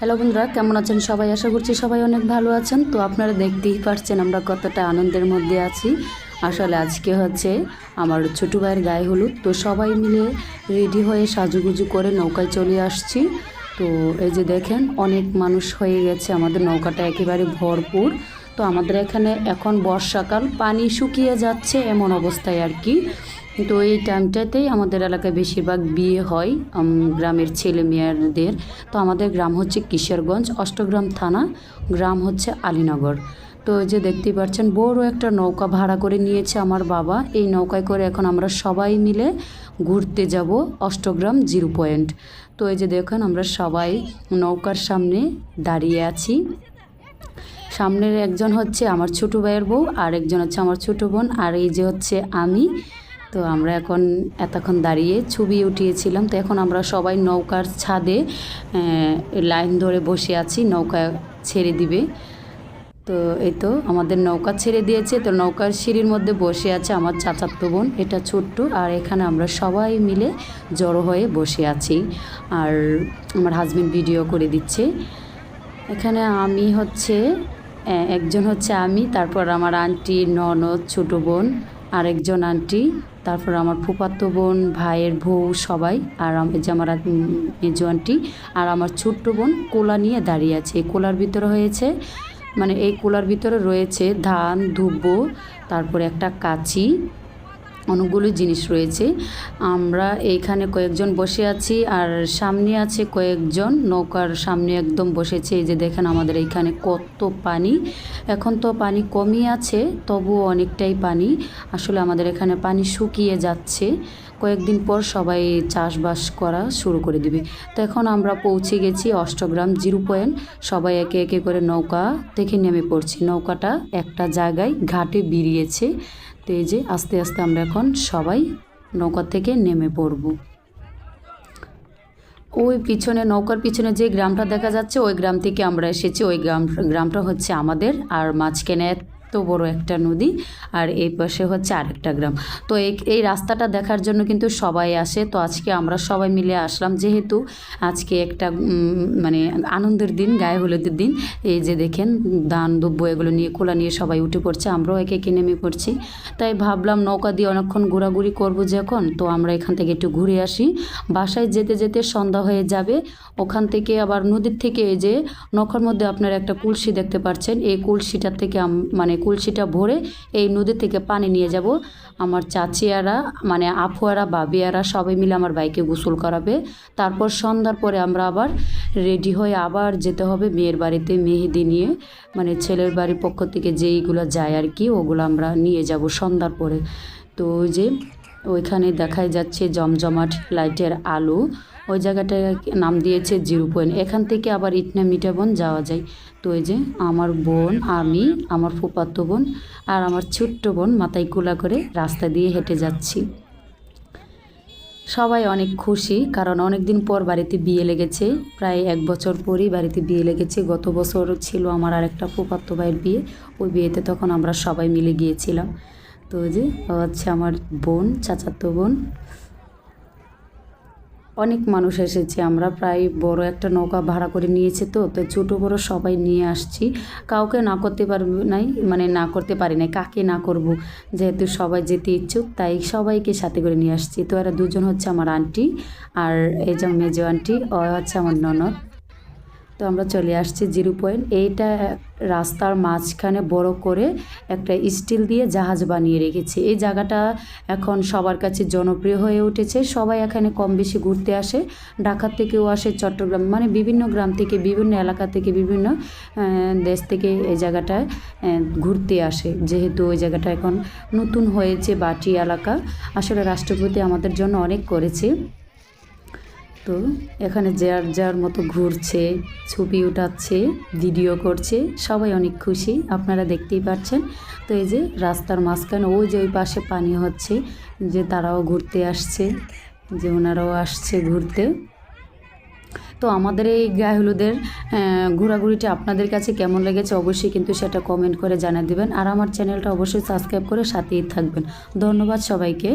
Hello বন্ধুরা, কেমন আছেন সবাই? আশা করছি সবাই অনেক ভালো আছেন। তো আপনারা দেখতেই পারছেন আমরা কতটা আনন্দের মধ্যে আছি। আসলে আজকে হচ্ছে আমার ছোটো ভাইয়ের গায়ে হলুদ। তো সবাই মিলে রেডি হয়ে সাজুগুজু করে নৌকায় চলে আসছি। তো এই যে দেখেন, অনেক মানুষ হয়ে গেছে। আমাদের নৌকাটা একেবারে ভরপুর। তো আমাদের এখানে এখন বর্ষাকাল, পানি শুকিয়ে যাচ্ছে এমন অবস্থায় আর কি। তো এই টাইমটাতেই আমাদের এলাকায় বেশিরভাগ বিয়ে হয় গ্রামের ছেলে মেয়েদের। তো আমাদের গ্রাম হচ্ছে কিশোরগঞ্জ, অষ্টগ্রাম থানা, গ্রাম হচ্ছে আলীনগর। তো যে দেখতেই পাচ্ছেন বড় একটা নৌকা ভাড়া করে নিয়েছে আমার বাবা। এই নৌকায় করে এখন আমরা সবাই মিলে ঘুরতে যাব অষ্টগ্রাম জিরো পয়েন্ট। তো এই যে দেখেন, আমরা সবাই নৌকার সামনে দাঁড়িয়ে আছি। সামনের একজন হচ্ছে আমার ছোটো ভাইয়ের বউ আর একজন হচ্ছে আমার ছোটো বোন, আর এই যে হচ্ছে আমি। তো আমরা এখন এতক্ষণ দাঁড়িয়ে ছবি উঠিয়েছিলাম। তো এখন আমরা সবাই নৌকার ছাদে লাইন ধরে বসে আছি, নৌকা ছেড়ে দিবে। তো এই তো আমাদের নৌকা ছেড়ে দিয়েছে। তো নৌকার সিঁড়ির মধ্যে বসে আছে আমার চাচাতো বোন, এটা ছোট্ট। আর এখানে আমরা সবাই মিলে জড়ো হয়ে বসে আছি। আর আমার হাজব্যান্ড ভিডিও করে দিচ্ছে। এখানে আমি হচ্ছে একজন হচ্ছে আমি, তারপর আমার আন্টি ননদ, ছোটো বোন। আরেকজন আন্টি, তারপর আমার ফুপাতো বোন, ভাইয়ের বউ সবাই, আর আমার মেজো আন্টি, আর আমার ছোট্ট বোন কোলা নিয়ে দাঁড়িয়ে আছে। কোলার ভিতরে হয়েছে মানে এই কোলার ভিতরে রয়েছে ধান ধুব্বো তারপরে একটা কাচি অনেকগুলো জিনিস রয়েছে। আমরা এইখানে কয়েকজন বসে আছি আর সামনে আছে কয়েকজন। নৌকার সামনে একদম বসেছে। এই যে দেখেন আমাদের এইখানে কত পানি। এখন তো পানি কমই আছে, তবুও অনেকটাই পানি। আসলে আমাদের এখানে পানি শুকিয়ে যাচ্ছে। কয়েকদিন পর সবাই চাষবাস করা শুরু করে দিবে। তো এখন আমরা পৌঁছে গেছি অষ্টগ্রাম জিরো পয়েন্ট। সবাই একে একে করে নৌকা থেকে নেমে পড়ছি। নৌকাটা একটা জায়গায় ঘাটে বেরিয়েছে। তো এই যে আস্তে আস্তে আমরা এখন সবাই নৌকা থেকে নেমে পড়ব। ওই পিছনে, নৌকার পিছনে যে গ্রামটা দেখা যাচ্ছে, ওই গ্রাম থেকে আমরা এসেছি। ওই গ্রাম, গ্রামটা হচ্ছে আমাদের আর মাঝখানে এত বড় একটা নদী আর এই পাশে হচ্ছে আরেকটা গ্রাম। তো এই রাস্তাটা দেখার জন্য কিন্তু সবাই আসে। তো আজকে আমরা সবাই মিলে আসলাম। যেহেতু আজকে একটা মানে আনন্দের দিন, গায়ে হলুদের দিন, এই যে দেখেন দান দুব্য এগুলো নিয়ে কোলা নিয়ে সবাই উঠে পড়ছে। আমরাও একে একে নেমে পড়ছি। তাই ভাবলাম নৌকা দিয়ে অনেকক্ষণ ঘোরাঘুরি করব যখন। তো আমরা এখান থেকে একটু ঘুরে আসি। বাসায় যেতে যেতে সন্ধ্যা হয়ে যাবে। ওখান থেকে আবার নদীর থেকে এই যে নৌকার মধ্যে আপনারা একটা কুলসি দেখতে পাচ্ছেন এই কুলসিটার থেকে মানে কুলসিটা ভরে এই নদী থেকে পানি নিয়ে যাব। আমার চাচিয়ারা মানে আফুয়ারা, বাবিয়ারা সবাই মিলে আমার বাইকে গোসল করাবে। তারপর সন্ধ্যার পরে আমরা আবার রেডি হয়ে আবার যেতে হবে মেয়ের বাড়িতে মেহেদি নিয়ে। মানে ছেলের বাড়ির পক্ষ থেকে যেইগুলো যায় আর কি, ওগুলো আমরা নিয়ে যাব সন্ধ্যার পরে। তো যে ওইখানে দেখাই যাচ্ছে জমজমাট লাইটের আলো। ওই জায়গাটায় নাম দিয়েছে জিরো পয়েন্ট এখান থেকে আবার ইটনা মিঠাবন যাওয়া যায়। তো এই যে আমার বোন, আমি, আমার ফুপাতো বোন আর আমার ছোট্ট বোন মাথায় কুলা করে রাস্তা দিয়ে হেঁটে যাচ্ছি। সবাই অনেক খুশি কারণ অনেক দিন পর বাড়িতে বিয়ে লেগেছে। প্রায় এক বছর পরই বাড়িতে বিয়ে লেগেছে। গত বছর ছিল আমার আরেকটা ফুপাতো ভাইয়ের বিয়ে। ওই বিয়েতে তখন আমরা সবাই মিলে গিয়েছিলাম। তো যে হচ্ছে আমার বোন, চাচাতো বোন। অনেক মানুষ এসেছে। আমরা প্রায় বড় একটা নৌকা ভাড়া করে নিয়েছে তো তো ছোটো বড় সবাই নিয়ে আসছি। কাউকে না করতে পারব নাই মানে না করতে পারি নাই, কাকে না করব? যেহেতু সবাই যেতে ইচ্ছুক, তাই সবাইকে সাথে করে নিয়ে আসছি। তো এরা দুজন হচ্ছে আমার আন্টি আর এই যে মেজো আন্টি ও হচ্ছে আমার ননদ। তো আমরা চলে আসছি জিরো পয়েন্ট। এইটা রাস্তার মাঝখানে বড় করে একটা স্টিল দিয়ে জাহাজ বানিয়ে রেখেছে। এই জায়গাটা এখন সবার কাছে জনপ্রিয় হয়ে উঠেছে। সবাই এখানে কম বেশি ঘুরতে আসে। ঢাকা থেকেও আসে, চট্টগ্রাম মানে বিভিন্ন গ্রাম থেকে, বিভিন্ন এলাকা থেকে, বিভিন্ন দেশ থেকে এই জায়গাটায় ঘুরতে আসে। যেহেতু ওই জায়গাটা এখন নতুন হয়েছে বাটি এলাকা। আসলে রাষ্ট্রপতি আমাদের জন্য অনেক করেছে। তো এখানে যার যার মতো ঘুরছে, ছবি উঠাচ্ছে ভিডিও করছে, সবাই অনেক খুশি। আপনারা দেখতেই পাচ্ছেন। তো এই যে রাস্তার মাঝখানে ওই যে ওই পাশে পানি হচ্ছে, যে তারাও ঘুরতে আসছে, যে ওনারাও আসছে ঘুরতে। তো আমাদের এই গায়ে হলুদের ঘোরাঘুরিটা আপনাদের কাছে কেমন লেগেছে অবশ্যই কিন্তু সেটা কমেন্ট করে জানিয়ে দেবেন। আর আমার চ্যানেলটা অবশ্যই সাবস্ক্রাইব করে সাথেই থাকবেন। ধন্যবাদ সবাইকে।